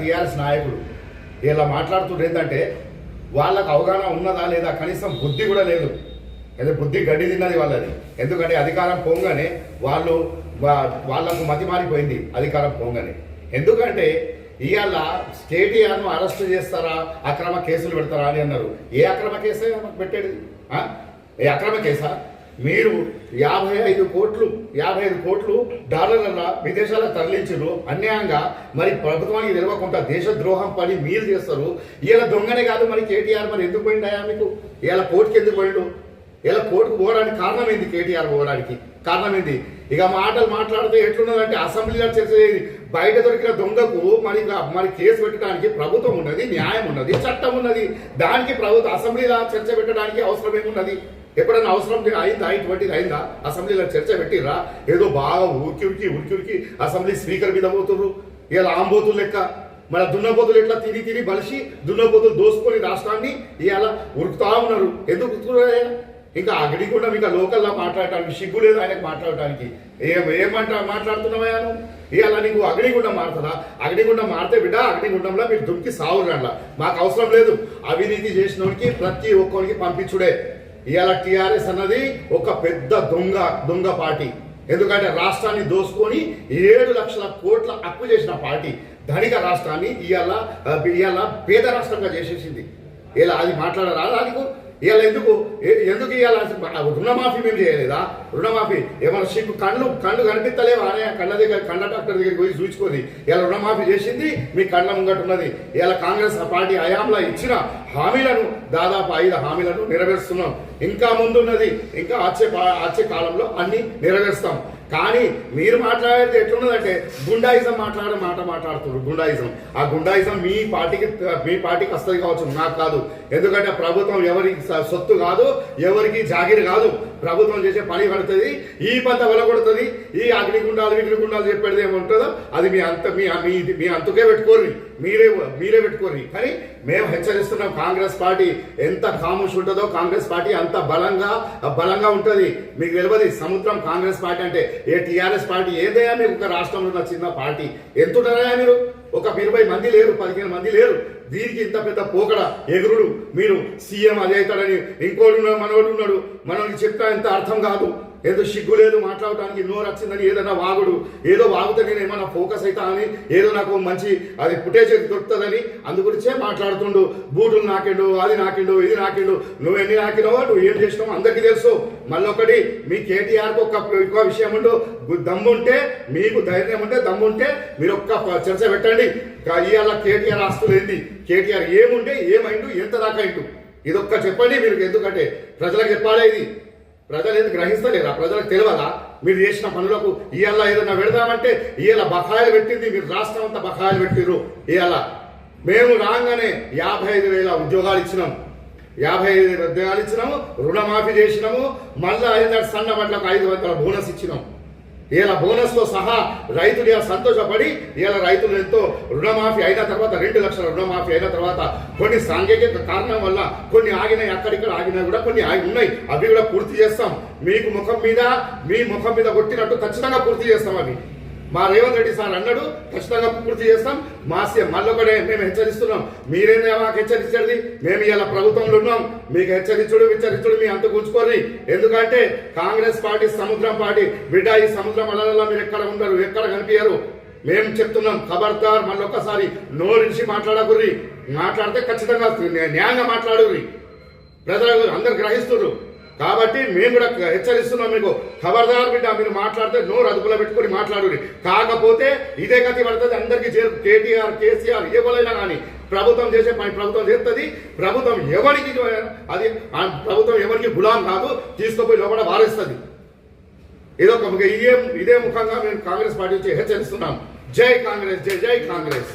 TRS నాయకుడు. ఇలా మాట్లాడుతుంటే ఏంటంటే వాళ్ళకు అవగాహన ఉన్నదా లేదా కనీసం బుద్ధి కూడా లేదు. ఏదో బుద్ధి గడ్డి తిన్నది వాళ్ళది. ఎందుకంటే అధికారం పోగానే వాళ్ళు వాళ్ళకు మతి మారిపోయింది అధికారం పోగానే. ఎందుకంటే ఇవాళ కేటీఆర్ను అరెస్ట్ చేస్తారా అక్రమ కేసులు పెడతారా అని అన్నారు. ఏ అక్రమ కేసే పెట్టేది? ఏ అక్రమ కేసా? మీరు యాభై ఐదు కోట్లు యాభై ఐదు కోట్లు డాలర్ల విదేశాలకు తరలించరు. అన్యాయంగా మరి ప్రభుత్వానికి తెలియకుండా దేశద్రోహం పని మీరు చేస్తారు. ఇలా దొంగనే కాదు మరి కేటీఆర్ మరి ఎందుకు పోయిండాయా మీకు? ఇలా కోర్టుకి ఎందుకు పోయిండు? ఇలా కోర్టుకు పోవడానికి కారణం ఏంది కేటీఆర్ పోవడానికి? కారణం ఏంది? ఇక మాటలు మాట్లాడితే ఎట్లున్నదంటే అసెంబ్లీలో చర్చ బయట దొరికిన దొంగకు మరి మరి కేసు పెట్టడానికి ప్రభుత్వం ఉన్నది న్యాయం ఉన్నది చట్టం ఉన్నది. దానికి ప్రభుత్వం అసెంబ్లీలో చర్చ పెట్టడానికి అవసరం ఏమున్నది? ఎప్పుడైనా అవసరం అయిందా? ఇటువంటిది అయిందా? అసెంబ్లీలో చర్చ పెట్టిరా ఏదో బాగా ఉరికి ఉరికి ఉరికి ఉరికి అసెంబ్లీ స్పీకర్ మీద పోతుర్రు. ఇలా ఆంబోతులు లెక్క. మన దున్నపోతులు ఎట్లా తిని తిని బలిసి దున్నపోతులు దోసుకొని రాష్ట్రాన్ని ఇవాళ ఉరుకుతా ఉన్నారు. ఎందుకు ఉరుకుతున్నారా ఇంకా అగ్నిగుండ ఇంకా లోకల్లా మాట్లాడటానికి సిగ్గు లేదు ఆయనకు మాట్లాడటానికి. ఏం ఏమంటా మాట్లాడుతున్నావా నువ్వు? ఇవాళ నీకు అగ్నిగుండం మారుతుందా? అగ్నిగుండం మారితే బిడ్డ అగ్నిగుండంలో మీరు దుక్కి సావురండ్ల మాకు అవసరం లేదు. అవినీతి చేసినోడికి ప్రతి ఒక్కరికి పంపించుడే. ఇవాళ టీఆర్ఎస్ అన్నది ఒక పెద్ద దొంగ దొంగ పార్టీ. ఎందుకంటే రాష్ట్రాన్ని దోసుకొని ఏడు లక్షల కోట్ల అప్పు చేసిన పార్టీ. ధనిక రాష్ట్రాన్ని ఇవాళ ఇవాళ పేద రాష్ట్రంగా చేసేసింది. ఇలా అది మాట్లాడరా నీకు ఇవాళ ఎందుకు? ఎందుకు ఇవాళ రుణమాఫీ మేము చేయలేదా? రుణమాఫీ ఏమైనా సిగ్గు కళ్ళు కళ్ళు కనిపిస్తలేవు? అనే కళ్ళ దగ్గర కళ్ళ డాక్టర్ దగ్గరికి పోయి చూసుకోది ఇలా రుణమాఫీ చేసింది మీ కళ్ళ ముంగట ఉన్నది. ఇలా కాంగ్రెస్ పార్టీ హయాంలో ఇచ్చిన హామీలను దాదాపు ఐదు హామీలను నెరవేరుస్తున్నాం. ఇంకా ముందున్నది ఇంకా వచ్చే పా- వచ్చే కాలంలో అన్ని నెరవేరుస్తాం. కానీ మీరు మాట్లాడేది ఎట్లున్నదంటే గుండాయిజం మాట్లాడే మాట మాట్లాడుతున్నారు గుండాయిజం. ఆ గుండాయిజం మీ పార్టీకి మీ పార్టీకి వస్తుంది కావచ్చు నాకు కాదు. ఎందుకంటే ప్రభుత్వం ఎవరికి సొత్తు కాదు ఎవరికి జాగిరి కాదు. ప్రభుత్వం చేసే పని పడుతుంది ఈ పంత వెలగొడుతుంది ఈ అగ్నిగుండాలు వీటిగుండాలు చెప్పేది ఏముంటుందో అది మీ అంత మీ మీ అంతకే పెట్టుకోరు మీరే మీరే పెట్టుకోరు కానీ మేము హెచ్చరిస్తున్నాం కాంగ్రెస్ పార్టీ ఎంత కాముష్ ఉంటుందో కాంగ్రెస్ పార్టీ అంత బలంగా బలంగా ఉంటుంది. మీకు తెలియదు సముద్రం కాంగ్రెస్ పార్టీ అంటే ఏ టీఆర్ఎస్ పార్టీ? ఏదైనా మీకు ఒక రాష్ట్రంలో ఉన్న చిన్న పార్టీ? ఎంత ఉంటారా మీరు? ఒక ఇరవై మంది లేరు పదిహేను మంది లేరు. దీనికి ఇంత పెద్ద పోకడ. ఎగురుడు మీరు సీఎం అదే అవుతాడని ఇంకోడు ఉన్నాడు మనోడు ఉన్నాడు. మనోడికి చెప్తా ఎంత అర్థం కాదు. ఏదో సిగ్గు లేదు మాట్లాడటానికి నోరు వచ్చిందని ఏదైనా వాగుడు ఏదో వాగుతే నేను ఏమైనా ఫోకస్ అవుతా అని ఏదో నాకు మంచి అది ఫుటేజ్ దొరుకుతుందని అందు గురించే మాట్లాడుతుండు. బూటులు నాకిండు అది నాకిండు ఇది నాకిండు నువ్వు ఎన్ని నాకినావో నువ్వు ఏం చేసినావు అందరికీ తెలుసు. మళ్ళీ ఒకటి మీ కేటీఆర్కి ఒక ఎక్కువ విషయం ఉండు. దమ్ము దమ్ముంటే మీకు ధైర్యం ఉంటే దమ్ముంటే మీరు ఒక్క చర్చ పెట్టండి. ఇవాళ కేటీఆర్ ఆస్తులు ఏంది? కేటీఆర్ ఏముంటే ఏమైండు ఎంత దాకా ఇండు ఇదొక్క చెప్పండి మీరు ఎందుకంటే ప్రజలకు చెప్పాలి ఇది? ప్రజలు ఎందుకు గ్రహిస్తలేరా? ప్రజలకు తెలియదా మీరు చేసిన పనులకు ఇవాళ ఏదైనా పెడదామంటే ఇవాళ బకాయిలు పెట్టింది మీరు రాష్ట్రం అంతా బకాయిలు పెట్టిర్రు. ఇవాళ మేము రాగానే యాభై ఐదు వేల ఉద్యోగాలు ఇచ్చినాం. యాభై ఐదు వేల ఉద్యోగాలు ఇచ్చినాము రుణమాఫీ చేసినాము మళ్ళీ ఐదు సన్న బట్లకు ఐదు వందల బోనస్ ఇచ్చినాం. ఇలా బోనస్తో సహా రైతులు ఇలా సంతోషపడి ఇలా రైతులు ఎంతో రుణమాఫీ అయిన తర్వాత రెండు లక్షల రుణమాఫీ అయిన తర్వాత కొన్ని సాంకేతిక కారణం వల్ల కొన్ని ఆగినాయి అక్కడిక్కడ ఆగినాయి కూడా కొన్ని ఆగి ఉన్నాయి. అవి కూడా పూర్తి చేస్తాం. మీకు ముఖం మీద మీ ముఖం మీద కొట్టినట్టు ఖచ్చితంగా పూర్తి చేస్తాం అవి. మా రేవంత్ రెడ్డి సార్ అన్నాడు ఖచ్చితంగా పూర్తి చేస్తాం. మా సీఎం మళ్ళొకడే మేము హెచ్చరిస్తున్నాం. మీరేనే మాకు హెచ్చరించండి? మేము ఇలా ప్రభుత్వంలో ఉన్నాం. మీకు హెచ్చరించుడు హెచ్చరించుడు మీ అంత కూర్చుకోరి ఎందుకంటే కాంగ్రెస్ పార్టీ సముద్రం పార్టీ బిడ్డ ఈ సముద్రం అలలలో మీరు ఎక్కడ ఉండరు ఎక్కడ కనిపించరు మేము చెప్తున్నాం ఖబర్దార్ మళ్ళొక్కసారి నోరించి మాట్లాడకుర్రి. మాట్లాడితే ఖచ్చితంగా న్యాయంగా మాట్లాడుర్రి. ప్రజలు అందరు గ్రహిస్తున్నారు కాబట్టి మేము కూడా హెచ్చరిస్తున్నాం మీకు. ఖబర్దార్ బిడ్డ మీరు మాట్లాడితే నోరు అదుపులో పెట్టుకొని మాట్లాడు కాకపోతే ఇదే గతి పడుతుంది అందరికీ చేరు కేటీఆర్ కేసీఆర్ ఎవరైనా కానీ ప్రభుత్వం చేసే పని ప్రభుత్వం చేస్తుంది. ప్రభుత్వం ఎవరికి అది ప్రభుత్వం ఎవరికి గులాం కాదు. తీసుకుపోయి లోపల వారిస్తుంది. ఇదొక ఇదే ఇదే ముఖంగా మేము కాంగ్రెస్ పార్టీ నుంచి హెచ్చరిస్తున్నాం. జై కాంగ్రెస్ జై జై కాంగ్రెస్.